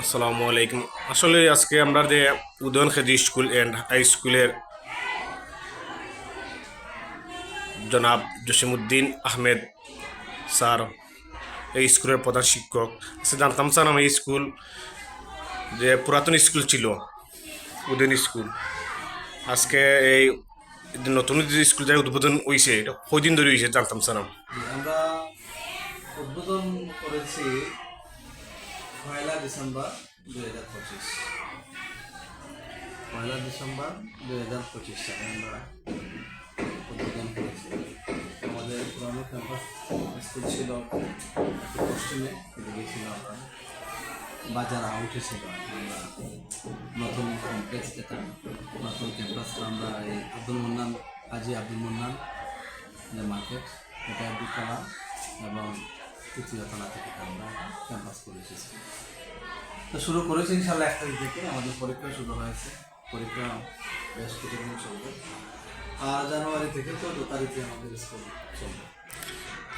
আসসালামু আলাইকুম। আসলে আজকে আমরা যে Udayan Kheji school and high স্কুলের জনাব জসিমুদ্দিন আহমেদ স্যার, এই স্কুলের প্রধান শিক্ষক। আচ্ছা জানতাম স্যার আমি স্কুল যে পুরাতন স্কুল ছিল, উদয়ন স্কুল। আজকে এই নতুন যে স্কুল যে উদ্বোধন হয়েছে এটা কদিন ধরে হয়েছে জানতাম স্যার? আমরা উদ্বোধন করেছি পয়লা ডিসেম্বর দুই হাজার পঁচিশ। পয়লা ডিসেম্বর দুই হাজার পঁচিশ সালে আমরা উদ্বোধন করেছি। আমাদের পুরানো ক্যাম্পাস স্কুল ছিল পশ্চিমে, এদিকে আমরা বাজার আউটে ছিল, আমরা নতুন কমপ্লেক্স যেটা, নতুন ক্যাম্পাস আমরা এই আব্দুল মন্নান, হাজি আব্দুল মন্নান যে মার্কেট এটা দুতলা এবং থেকে আমরা ক্যাম্পাস করে এসেছি তো শুরু করেছি ইনশাল্লাহ এক তারিখ থেকে। আমাদের পরীক্ষা শুরু হয়েছে। পরীক্ষা বেশ কিছুদিন চলবে। আর জানুয়ারি থেকে চোদ্দ তারিখে আমাদের স্কুল চলবে।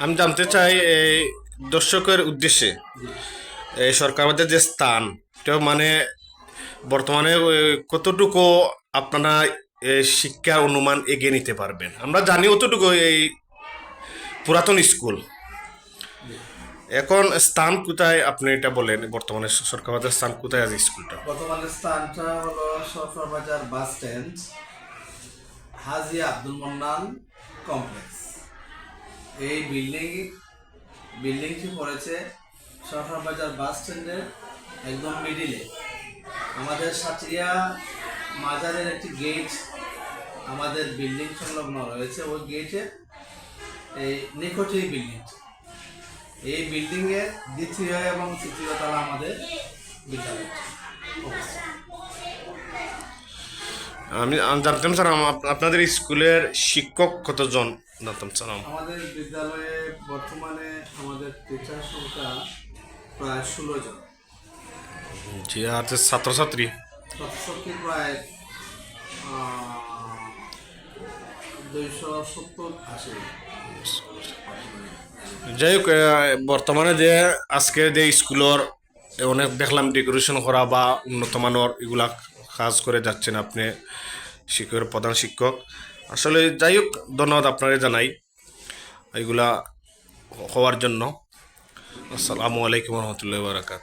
আমি জানতে চাই এই দর্শকের উদ্দেশ্যে এই সরকারের যে স্থান এটা মানে বর্তমানে কতটুকু আপনারা শিক্ষার অনুমান এগিয়ে নিতে পারবেন? আমরা জানি অতটুকু এই পুরাতন স্কুল এখন স্থান কোথায়? আপনি এটা বলেন, বর্তমানে সরকারের স্থান কোথায় আছে স্কুলটা? বর্তমানে স্থানটা হলো Sarfar Bazar bus stand, Haji Abdul Mannan complex. এই বিল্ডিং বিল্ডিংটি পড়েছে সরফর বাজার বাস স্ট্যান্ডের একদম মিডিলে আমাদের সাটিয়া মাজারের একটি গেট আমাদের বিল্ডিং সংলগ্ন রয়েছে। ওই গেটের এই নিকটেই বিল্ডিং এই বিল্ডিংয়ের দ্বিতীয় এবং তৃতীয় তলা আমাদের বিদ্যালয় আমি জানতাম স্যার আপনাদের স্কুলের শিক্ষক কতজন? জানতাম স্যার আমাদের বিদ্যালয়ে বর্তমানে আমাদের টিচার সংখ্যা প্রায় ষোলো জন। জি আর ছাত্রছাত্রী? ছাত্রছাত্রী প্রায় দুইশো সত্তর আশি যাই হোক বর্তমানে যে আজকে যে স্কুলের অনেক দেখলাম ডেকোরেশন করা বা উন্নত মানের এগুলা কাজ করে যাচ্ছেন আপনি শিক্ষকের প্রধান শিক্ষক। আসলে যাই হোক, ধন্যবাদ আপনারে জানাই এগুলা হওয়ার জন্য। আসসালামু আলাইকুম রহমতুল্লাহ বারাকাত